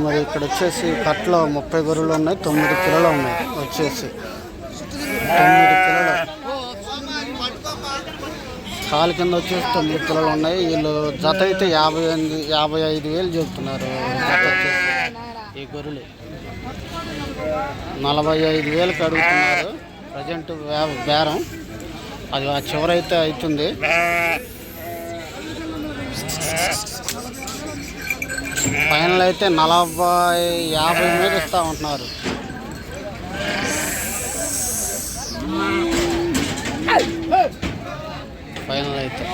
మరి ఇక్కడ వచ్చేసి కట్లో ముప్పై గొర్రెలు ఉన్నాయి తొమ్మిది పిల్లలు ఉన్నాయి వచ్చేసి. తొమ్మిది కాలు కింద వచ్చేసి తొమ్మిది పిల్లలు ఉన్నాయి. వీళ్ళు జత అయితే యాభై ఎనిమిది యాభై ఐదు వేలు చెప్తున్నారు జత ఈ గొర్రెలు. నలభై ఐదు వేలకు అడుగుతున్నారు. ప్రజెంట్ బేరం. అది ఆ చివరైతే అవుతుంది. ఫైనల్ అయితే నలభై యాభై మీద ఇస్తూ ఉంటున్నారు. ఫైనల్ అయితే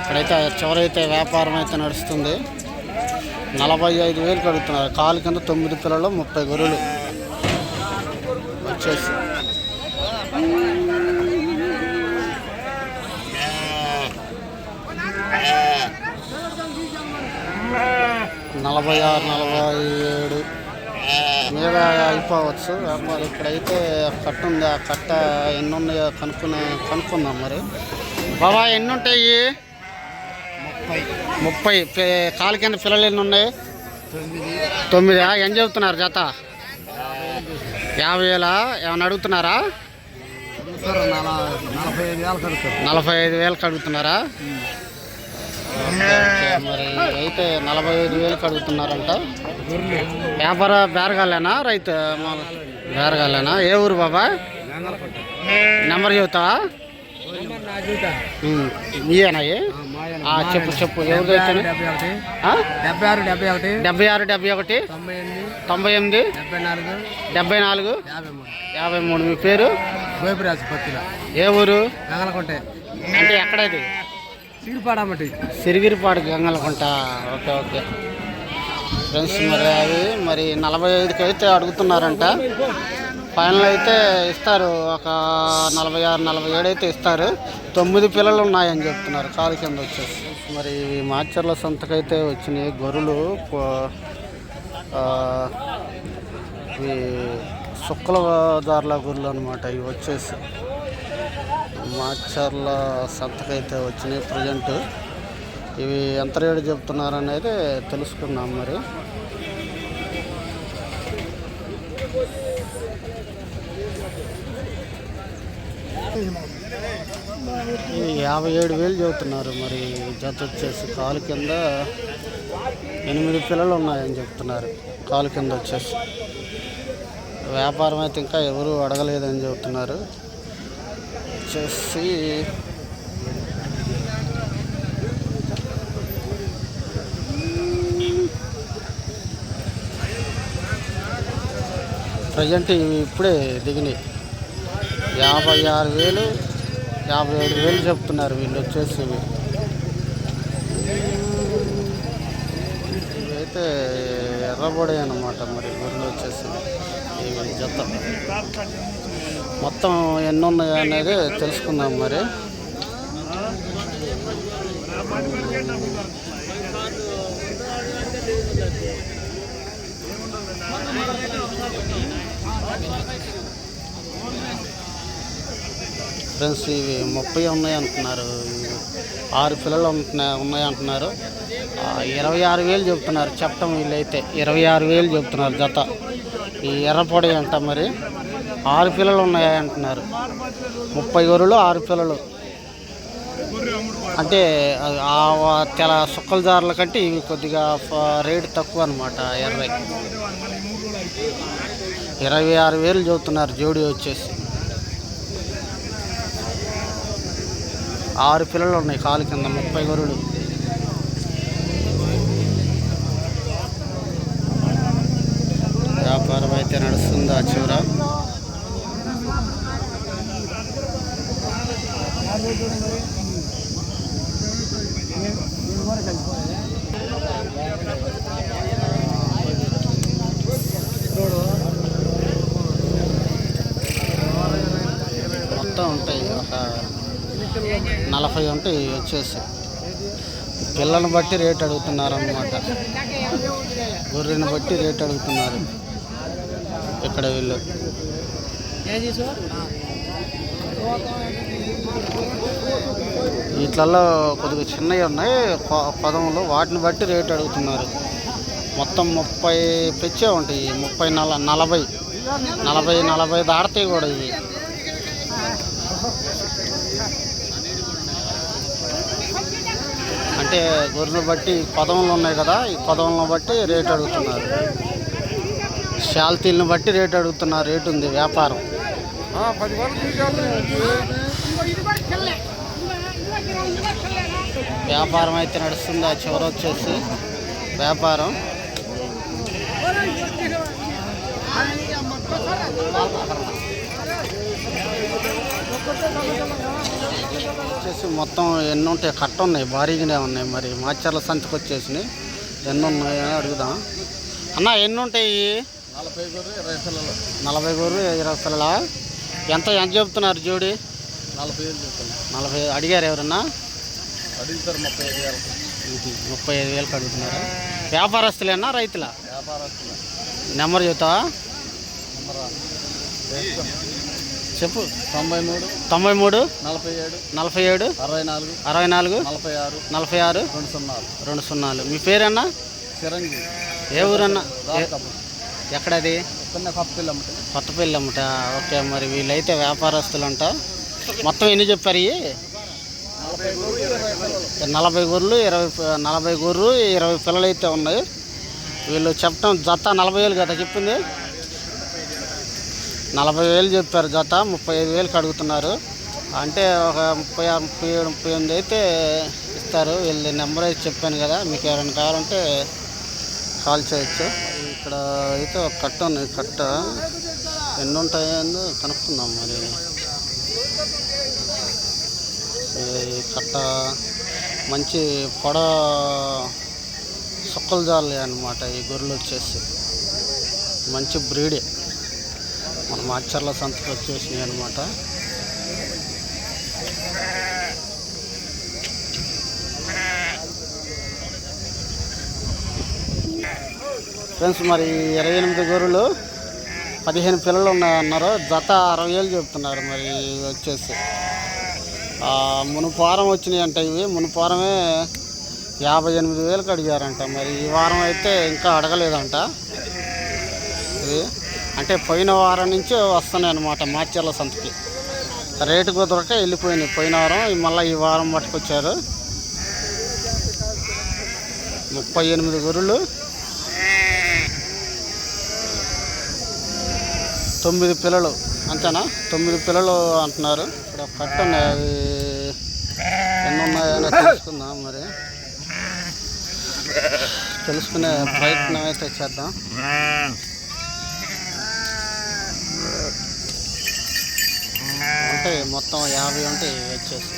ఇక్కడైతే చివరైతే వ్యాపారం అయితే నడుస్తుంది. నలభై ఐదు వేలు కడుగుతున్నారు కాలు కింద తొమ్మిది పిల్లలు ముప్పై గొర్రెలు. వచ్చేసి. నలభై ఆరు నలభై ఏడు. మీద అయిపోవచ్చు. వ్యాపారం ఇక్కడైతే కట్ట ఉంది ఆ కట్ట ఎన్ని ఉన్నాయో కనుక్కునే కనుక్కుందాం మరి. బాబా ఎన్ని ఉంటాయి ముప్పై. కాలు కింద పిల్లలు ఎన్ని ఉన్నాయి తొమ్మిది. ఏం చెబుతున్నారు జత? యాభై వేల? ఏమైనా అడుగుతున్నారా? నలభై ఐదు వేలకు అడుగుతున్నారా. మరి అయితే నలభై ఐదు వేలకు అడుగుతున్నారంట వ్యాపార బేరగాలేనా రైతు బేరగాలేనా ఏ ఊరు బాబా? నెంబర్ చెబుతావా? ఆ, చెప్పు చెప్పు ఎవరిదైతే డెబ్బై ఆరు డెబ్బై ఒకటి డెబ్బై ఆరు డెబ్బై ఒకటి. తొంభై ఎనిమిది. డెబ్బై నాలుగు. యాభై మూడు. మీ పేరు? గోపిరాజు పత్తిల ఏ ఊరు? అంటే ఎక్కడది? సీడిపాడమ్మటి Sirigiripadu Gangalakunta. Okay okay. Friends మరి అవి మరి నలభై ఐదుకి అయితే అడుగుతున్నారంట. ఫైనల్ అయితే ఇస్తారు. ఒక నలభై ఆరు నలభై ఏడు అయితే ఇస్తారు. తొమ్మిది పిల్లలు ఉన్నాయని చెప్తున్నారు. కాలు కింద వచ్చేసి. మరి మాచర్ల సంతకైతే వచ్చినాయి. గొర్రెలు ఈ ఇవి శుక్లదారుల గొర్రెలు అనమాట ఇవి వచ్చేసి. మాచర్ల సంతకైతే వచ్చినాయి ప్రజెంట్. ఇవి ఎంత రేటు చెప్తున్నారనేది తెలుసుకున్నాం మరి. యాభై ఏడు వేలు చెబుతున్నారు మరి. జత వచ్చేసి కాలు కింద ఎనిమిది పిల్లలు ఉన్నాయని చెప్తున్నారు. కాలు కింద వచ్చేసి. వ్యాపారం అయితే ఇంకా ఎవరు అడగలేదని చెబుతున్నారు. వచ్చేసి. ప్రజెంట్ ఇవి ఇప్పుడే దిగినాయి. యాభై ఆరు వేలు యాభై ఏడు వేలు చెప్తున్నారు వీళ్ళు వచ్చేసి ఇవి. ఇవైతే ఎర్రబడి అనమాట మరి గొర్రెలు వచ్చేసి. ఇవి జత. మొత్తం ఎన్ని ఉన్నాయి అనేది తెలుసుకుందాం మరి. ఫ్రెండ్స్ ఇవి ముప్పై ఉన్నాయి అంటున్నారు. ఆరు పిల్లలు ఉంటున్నాయి ఉన్నాయి అంటున్నారు. ఇరవై ఆరు వేలు చెప్తున్నారు. చెప్పటం వీళ్ళైతే ఇరవై ఆరు వేలు చెప్తున్నారు జత. ఈ ఎర్రపొడి అంట మరి. ఆరు పిల్లలు ఉన్నాయి అంటున్నారు ముప్పై గొర్రెలు ఆరు పిల్లలు. అంటే ఆ- తెల సుక్కల జారుల కంటే ఇవి కొద్దిగా రేట్ రేటు తక్కువ అనమాట ఇరవై ఇరవై ఆరు వేలు చదువుతున్నారు జోడి వచ్చేసి. ఆరు పిల్లలు ఉన్నాయి కాలు కింద ముప్పై గొర్రెలు. వ్యాపారం అయితే నడుస్తుందా చివర మొత్తం ఉంటాయి. ఒక నలభై ఉంటాయి వచ్చేసి. పిల్లలను బట్టి రేట్ అడుగుతున్నారు అన్నమాట గొర్రెని బట్టి రేట్ అడుగుతున్నారు. ఇక్కడ వీళ్ళు. వీటిలలో కొద్దిగా చిన్నవి ఉన్నాయి. ప- పదములు వాటిని బట్టి రేట్ అడుగుతున్నారు. మొత్తం ముప్పై పెచ్చే ఉంటాయి ముప్పై నల నలభై. నలభై నలభై దాడతాయి కూడా ఇవి. అంటే గొర్రెలు బట్టి పదవులు ఉన్నాయి కదా ఈ పదవులను బట్టి రేట్ అడుగుతున్నారు శాల్తీలను బట్టి రేట్ అడుగుతున్నారు రేటు ఉంది వ్యాపారం వ్యాపారం అయితే నడుస్తుంది ఆ చివర వచ్చేసి వ్యాపారం వచ్చేసి మొత్తం ఎన్ని ఉంటాయి కట్ట ఉన్నాయి భారీగానే ఉన్నాయి మరి. మాచర్ల సంతకు వచ్చేసినాయి. ఎన్ని ఉన్నాయో అడుగుదాం. అన్న ఎన్ని ఉంటాయి? నలభై గొర్రె ఇరవై పిల్లలు. నలభై గొర్రెలు ఇరవై పిల్లల? ఎంత ఎంత చెప్తున్నారు జోడి? నలభై ఏళ్ళు చెప్తాను నలభై అడిగారు ఎవరన్నా? అడుగుతారు ముప్పై ఐదు ఉహు, ముప్పై ఐదు వేలకు అడుగుతున్నారా. వ్యాపారస్తులేనా రైతుల? వ్యాపారస్తులు. నెంబర్ చెబుతావా? నెంబరా? చెప్పు. తొంభై మూడు తొంభై మూడు నలభై ఏడు నలభై ఏడు అరవై నాలుగు అరవై నాలుగు నలభై ఆరు నలభై ఆరు రెండు సున్నాలు. రెండు సున్నాలు. మీ పేరన్నా? చిరంజీవి. ఏ ఊరన్నా? ఎక్కడది? కొత్తపల్లి అమ్మట. ఓకే మరి వీళ్ళైతే వ్యాపారస్తులు అంట మొత్తం ఎన్ని చెప్పారు ఇవి నలభై గొర్రెలు ఇరవై నలభై గొర్రెలు ఇరవై పిల్లలు అయితే ఉన్నాయి. వీళ్ళు చెప్పడం జత నలభై వేలు కదా చెప్పింది? నలభై వేలు చెప్పారు జత ముప్పై ఐదు వేలకు అడుగుతున్నారు అంటే ఒక ముప్పై ఆరు ముప్పై ఏడు ముప్పై ఎనిమిది అయితే ఇస్తారు. వీళ్ళ నెంబర్ అయితే చెప్పాను కదా మీకు ఎవరైనా కావాలంటే కాల్ చేయొచ్చు. ఇక్కడ అయితే ఒక కట్ట ఉంది కట్ట ఎన్ని ఉంటాయో కనుక్కుందాం మరి. కట్ట మంచి పొడ సుక్కలు జాలి అనమాట ఈ గొర్రెలు వచ్చేసి. మంచి బ్రీడే. మన మాచర్ల సంతకు వచ్చేసినాయి అనమాట ఫ్రెండ్స్ మరి ఇరవై ఎనిమిది గొర్రెలు పదిహేను పిల్లలు ఉన్నాయన్నారు. జత అరవై వేలు చెప్తున్నారు మరి వచ్చేసి. మునుపారం వచ్చినాయి అంట ఇవి. మునుపారమే యాభై ఎనిమిది వేలకు అడిగారంట. మరి ఈ వారం అయితే ఇంకా అడగలేదంట. ఇది అంటే పోయిన వారం నుంచి వస్తున్నాయి అన్నమాట మార్చర్ల సంతకి. రేటు కుదరక వెళ్ళిపోయినాయి పోయిన వారం మళ్ళీ ఈ వారం పట్టుకొచ్చారు ముప్పై ఎనిమిది గొర్రెలు తొమ్మిది పిల్లలు అంతేనా? తొమ్మిది పిల్లలు అంటున్నారు. ఇక్కడ ఒక కట్ట ఉన్నాయి అవి ఎన్ని ఉన్నాయో తెలుసుకుందాం మరి. తెలుసుకునే ప్రయత్నం అయితే చేద్దాం. ఉంటాయి మొత్తం యాభై ఉంటాయి వచ్చేసి.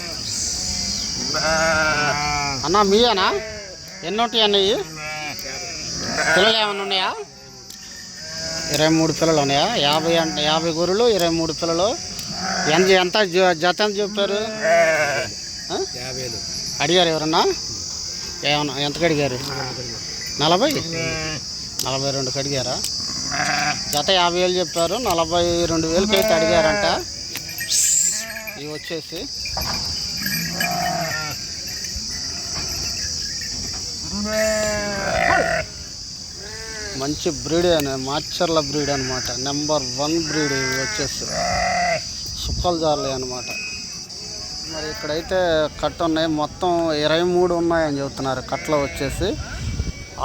అన్న మీయేనా? ఎన్ని ఉంటాయి అన్నయ్యి పిల్లలు ఏమైనా ఉన్నాయా? ఇరవై మూడు పిల్లలు ఉన్నాయా? యాభై అంటే యాభై గొర్రెలు ఇరవై మూడు పిల్లలు. ఎంత ఎంత జత ఎంత చెప్పారు? వేలు అడిగారు ఎవరన్నా? ఏమన్నా ఎంతకు అడిగారు నలభై? నలభై రెండుకి అడిగారా జత యాభై వేలు చెప్పారు నలభై రెండు వేలకి అయితే అడిగారంట. ఇవి వచ్చేసి. మంచి బ్రీడ్ అనే మాచర్ల బ్రీడ్ అనమాట నెంబర్ వన్ బ్రీడ్ ఇవి వచ్చేసి. సుక్కలు జార్లే అనమాట మరి ఇక్కడైతే కట్ట ఉన్నాయి. మొత్తం ఇరవై మూడు ఉన్నాయని చెబుతున్నారు. కట్టలో వచ్చేసి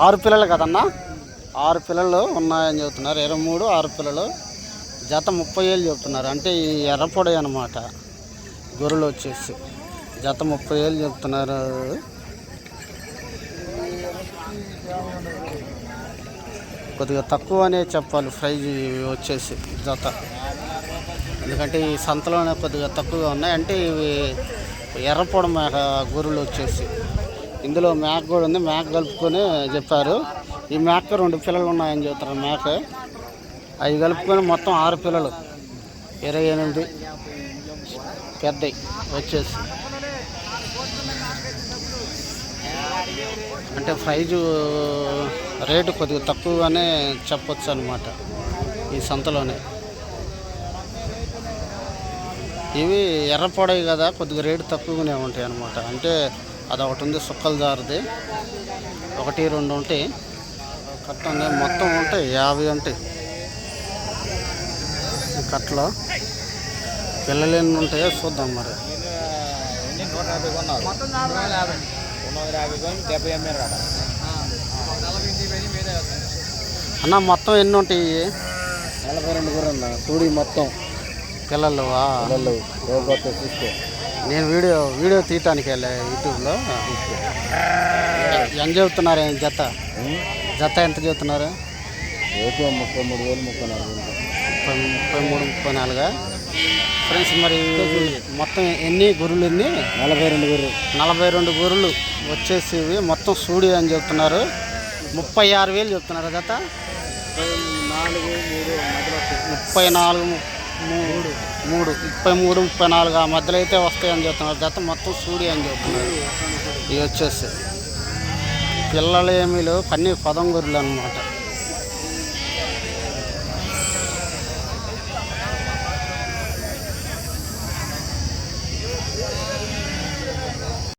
ఆరు పిల్లలు కదన్నా? ఆరు పిల్లలు ఉన్నాయని చెబుతున్నారు. ఇరవై మూడు ఆరు పిల్లలు. జత ముప్పై ఏళ్ళు చెబుతున్నారు. అంటే ఈ ఎర్రపొడి అనమాట గొర్రెలు వచ్చేసి. జత ముప్పై ఏళ్ళు చెప్తున్నారు. కొద్దిగా తక్కువ అనే చెప్పాలి ప్రైజ్ వచ్చేసి జత. ఎందుకంటే ఈ సంతలోనే కొద్దిగా తక్కువగా ఉన్నాయి. అంటే ఇవి ఎర్రపొడ మేక గొర్రెలు వచ్చేసి. ఇందులో మేక కూడా ఉంది. మేక కలుపుకొని చెప్పారు. ఈ మేక రెండు పిల్లలు ఉన్నాయని చెప్తారు మేక అవి కలుపుకొని మొత్తం ఆరు పిల్లలు. ఇరవై ఎనిమిది. పెద్దవి వచ్చేసి. అంటే ప్రైజు రేటు కొద్దిగా తక్కువగానే చెప్పొచ్చు అనమాట ఈ సంతలోనే. ఇవి ఎర్రపొడవి కదా కొద్దిగా రేటు తక్కువగానే ఉంటాయి అనమాట అంటే అది ఒకటి ఉంది సుక్కల దారిది ఒకటి రెండు ఉంటాయి. కట్ట మొత్తం ఉంటాయి యాభై ఉంటాయి. కట్టలో. పిల్లలు ఎన్ని ఉంటాయో చూద్దాం మరి. నూట యాభై కొన్నారు. డెబ్బై అన్న మొత్తం ఎన్ని ఉంటాయి? నలభై రెండు గుర్రన్న చూడి మొత్తం. పిల్లలు పిల్లలు చూస్తే. నేను వీడియో వీడియో తీయటానికి వెళ్ళా యూట్యూబ్లో. ఎంత చెబుతున్నారు? ఏం జత? జత ఎంత చెబుతున్నారు? ముప్పై మూడు వేలు ముప్పై నాలుగు ముప్పై ముప్పై మూడు ముప్పై నాలుగా? ఫ్రెండ్స్ మరి మొత్తం ఎన్ని గొర్రెలు ఎన్ని? నలభై రెండు గుర్రు నలభై రెండు గొర్రెలు వచ్చేసి మొత్తం సూడి అని చెప్తున్నారు. ముప్పై ఆరు వేలు చెప్తున్నారు జత నాలుగు మూడు మధ్యలో ముప్పై నాలుగు మూడు మూడు ముప్పై మూడు ముప్పై నాలుగు ఆ మధ్యలో అయితే వస్తాయని చెప్తున్నారు. జత మొత్తం సూడి అని చెప్తున్నారు. ఇవి వచ్చేసి పిల్లలు ఏమీ లేవు కన్నీ పదం గొర్రెలు అనమాట